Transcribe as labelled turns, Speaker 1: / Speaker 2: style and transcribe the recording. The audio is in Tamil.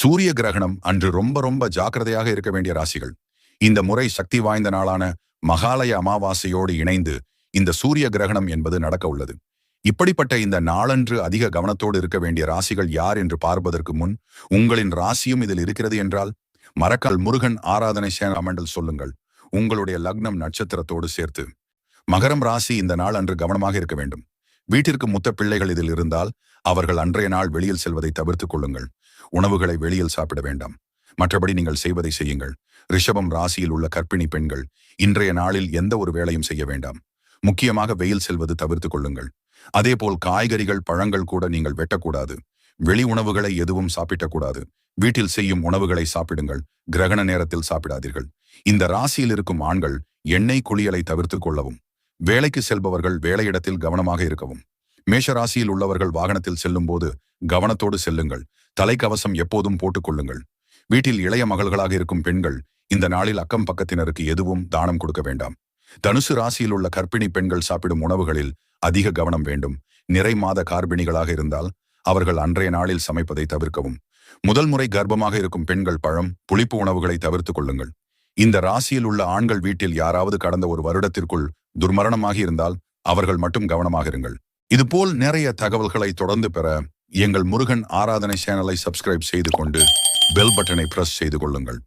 Speaker 1: சூரிய கிரகணம் அன்று ரொம்ப ரொம்ப ஜாக்கிரதையாக இருக்க வேண்டிய ராசிகள். இந்த முறை சக்தி வாய்ந்த நாளான மகாலய அமாவாசையோடு இணைந்து இந்த சூரிய கிரகணம் என்பது நடக்க உள்ளது. இப்படிப்பட்ட இந்த நாளன்று அதிக கவனத்தோடு இருக்க வேண்டிய ராசிகள் யார் என்று பார்ப்பதற்கு முன் உங்களின் ராசியும் இதில் இருக்கிறது என்றால் மரக்கால் முருகன் ஆராதனை சேனமண்டல் சொல்லுங்கள். உங்களுடைய லக்னம் நட்சத்திரத்தோடு சேர்த்து. மகரம் ராசி இந்த நாள் அன்று கவனமாக இருக்க வேண்டும். வீட்டிற்கு முத்த பிள்ளைகள் இதில் இருந்தால் அவர்கள் அன்றைய நாள் வெளியில் செல்வதை தவிர்த்துக் கொள்ளுங்கள். உணவுகளை வெளியில் சாப்பிட வேண்டாம். மற்றபடி நீங்கள் செய்வதை செய்யுங்கள். ரிஷபம் ராசியில் உள்ள கர்ப்பிணி பெண்கள் இன்றைய நாளில் எந்த ஒரு வேலையும் செய்ய வேண்டாம். முக்கியமாக வெயில் செல்வது தவிர்த்துக் கொள்ளுங்கள். அதேபோல் காய்கறிகள் பழங்கள் கூட நீங்கள் வெட்டக்கூடாது. வெளி உணவுகளை எதுவும் சாப்பிடக்கூடாது வீட்டில் செய்யும் உணவுகளை சாப்பிடுங்கள். கிரகண நேரத்தில் சாப்பிடாதீர்கள். இந்த ராசியில் இருக்கும் ஆண்கள் எண்ணெய் குளியலை தவிர்த்துக் கொள்ளவும். வேலைக்கு செல்பவர்கள் வேலையிடத்தில் கவனமாக இருக்கவும். மேஷ ராசியில் உள்ளவர்கள் வாகனத்தில் செல்லும் போது கவனத்தோடு செல்லுங்கள். தலைக்கவசம் எப்போதும் போட்டுக்கொள்ளுங்கள் வீட்டில் இளைய மகள்களாக இருக்கும் பெண்கள் இந்த நாளில் அக்கம் பக்கத்தினருக்கு எதுவும் தானம் கொடுக்க வேண்டாம். தனுசு ராசியில் உள்ள கர்ப்பிணி பெண்கள் சாப்பிடும் உணவுகளில் அதிக கவனம் வேண்டும். நிறை மாத கார்பிணிகளாக இருந்தால் அவர்கள் அன்றைய நாளில் சமைப்பதை தவிர்க்கவும். முதல் முறை கர்ப்பமாக இருக்கும் பெண்கள் பழம் புளிப்பு உணவுகளை தவிர்த்துக் கொள்ளுங்கள். இந்த ராசியில் உள்ள ஆண்கள் வீட்டில் யாராவது கடந்த ஒரு வருடத்திற்குள் துர்மரணமாகி இருந்தால் அவர்கள் மட்டும் கவனமாக இருங்கள். இதுபோல் நிறைய தகவல்களை தொடர்ந்து பெற எங்கள் முருகன் ஆராதனை சேனலை சப்ஸ்கிரைப் செய்து கொண்டு பெல் பட்டனை பிரஸ் செய்து கொள்ளுங்கள்.